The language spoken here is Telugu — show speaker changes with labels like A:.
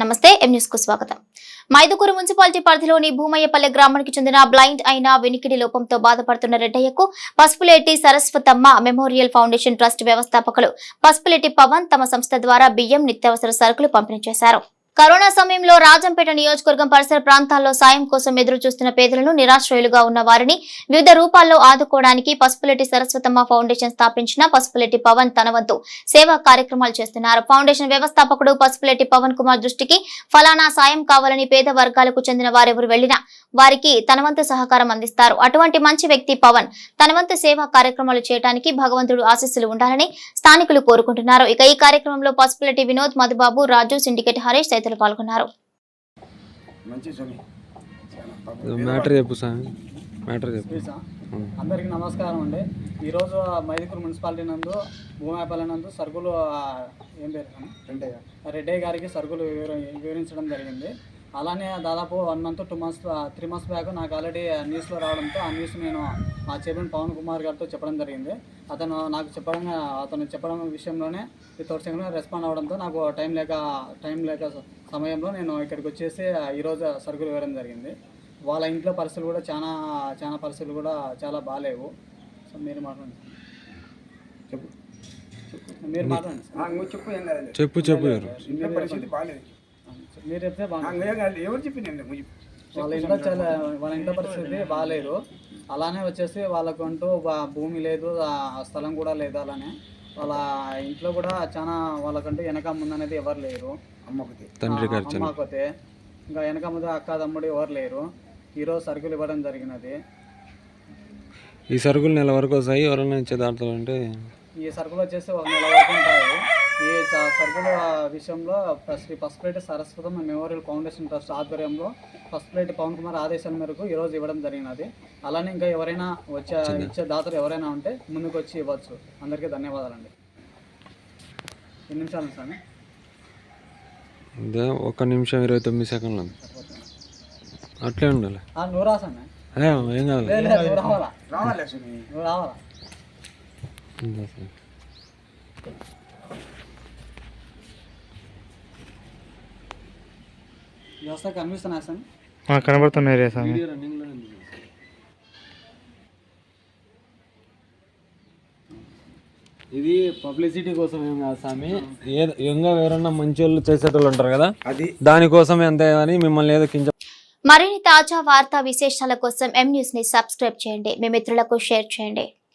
A: నమస్తే ఎం న్యూస్కు స్వాగతం. మైదుకూరు మున్సిపాలిటీ పరిధిలోని భూమయ్యపల్లె గ్రామానికి చెందిన బ్లైండ్ అయిన వినికిడి లోపంతో బాధపడుతున్న రెడ్డయ్యకు Pasupuleti Saraswatamma memorial foundation trust వ్యవస్థాపకులు పసుపులేటి పవన్ తమ సంస్థ ద్వారా బియ్యం నిత్యావసర సరుకులు పంపిణీ చేశారు. కరోనా సమయంలో రాజంపేట నియోజకవర్గం పరిసర ప్రాంతాల్లో సాయం కోసం ఎదురు చూస్తున్న పేదలను నిరాశ్రయులుగా ఉన్న వారిని వివిధ రూపాల్లో ఆదుకోవడానికి పసుపులెట్టి సరస్వతమ్మ ఫౌండేషన్ స్థాపించిన పసుపులెట్టి పవన్ తన వంతు సేవా కార్యక్రమాలు చేస్తున్నారు. ఫౌండేషన్ వ్యవస్థాపకుడు పసుపులెట్టి పవన్ కుమార్ దృష్టికి ఫలానా సాయం కావాలని పేద వర్గాలకు చెందిన వారెవరు వెళ్ళినా వారికి తనవంతు సహకారం అందిస్తారు. అటువంటి మంచి వ్యక్తి పవన్ తనవంతు సేవా కార్యక్రమాలు చేయడానికి భగవంతుడు ఆశీస్సులు ఉండాలని స్థానికులు కోరుకుంటున్నారు. ఇక ఈ కార్యక్రమంలో పసుపులెట్టి వినోద్ మధుబాబు రాజు సిండికేట్ హరీష్ తదితరులు పాల్గొన్నారు.
B: మ్యాటర్ చెప్పు మ్యాటర్ చెప్పు.
C: అందరికీ నమస్కారం అండి. ఈరోజు మైదుకూరు మున్సిపాలిటీ నందు భూమాపల్లి నందు సరుకులు ఏం పేరు రెడ్డయ్య రెడ్డయ్య గారికి సరుకులు వివర- వివరించడం జరిగింది. అలానే దాదాపు one month two months three months back నాకు ఆల్రెడీ న్యూస్లో రావడంతో ఆ న్యూస్ నేను ఆ చైర్మన్ పవన్ కుమార్ గారితో చెప్పడం జరిగింది. అతను నాకు చెప్పడం అతను చెప్పడం విషయంలోనే వితౌట్ సెకండ్ రెస్పాండ్ అవడంతో నాకు టైం లేక టైం లేక సమయంలో నేను ఇక్కడికి వచ్చేసి ఈరోజు సరుకులు ఇవ్వడం జరిగింది. వాళ్ళ ఇంట్లో పరిస్థితులు కూడా చాలా చాలా పరిస్థితులు కూడా చాలా బాగాలేవు. సో మీరు మాట్లాడండి
D: చెప్పు.
C: మీరు మాట్లాడండి
D: చెప్పు ఏం కాదు
B: చెప్పు చెప్పు
D: పరిస్థితి బాగాలేదు.
C: మీరు చెప్తే
D: ఎవరు చెప్పి నేను నువ్వు చెప్పు.
C: వాళ్ళ ఇంట్లో చాలా వాళ్ళ ఇంట్లో పరిస్థితి బాగాలేదు. అలానే వచ్చేసి వాళ్ళకంటూ భూమి లేదు ఆ స్థలం కూడా లేదు అలానే. వాళ్ళ ఇంట్లో కూడా చాలా వాళ్ళకంటూ వెనక ముందు అనేది ఎవరు లేరు.
D: అమ్మొకటి
B: తండ్రి
C: ఇంకా వెనక ముందు అక్క తమ్ముడు ఎవరు లేరు. ఈరోజు సరుకులు ఇవ్వడం జరిగినది.
B: ఈ సరుకులు నెల వరకు వస్తాయి ఎవరైనా ఇచ్చే దాంట్లో
C: ఈ సరుకులు వచ్చేసి ఒక నెల వరకు ఉంటాయి. ఈ సరుకుల విషయంలో Shri Pasupuleti Saraswatam memorial foundation trust ఆధ్వర్యంలో పసుపులేటి పవన్ కుమార్ ఆదేశాల మేరకు ఈరోజు ఇవ్వడం జరిగినది. అలానే ఇంకా ఎవరైనా వచ్చే ఇచ్చే దాతలు ఎవరైనా ఉంటే ముందుకు వచ్చి ఇవ్వచ్చు. అందరికీ ధన్యవాదాలండి. ఎన్ని నిమిషాలు
B: ఇదే ఒక నిమిషం ఇరవై తొమ్మిది సెకండ్లు. అట్లే ఉండాలి.
C: ఆ, నువ్వు రాసామే
B: అదే ఏం
C: నువ్వు రావాలా?
D: రావాలి స్వామి
C: నువ్వు రావాలా
B: ఉందా సార్?
C: వ్యవస్థ కనిపిస్తున్నా స్వామి
E: కనబడుతున్నాయి రే
B: ఇది పబ్లిసిటీ కోసం ఏం కాదు స్వామి. ఏదో ఇంకా ఎవరన్నా మంచి వాళ్ళు చేసేటోళ్ళు ఉంటారు కదా?
D: అది.
B: దానికోసమే అంతే కానీ మిమ్మల్ని ఏదో కించ
A: మరిన్ని తాజా వార్తా విశేషాల కోసం ఎం న్యూస్ని సబ్స్క్రైబ్ చేయండి. మీ మిత్రులకు షేర్ చేయండి.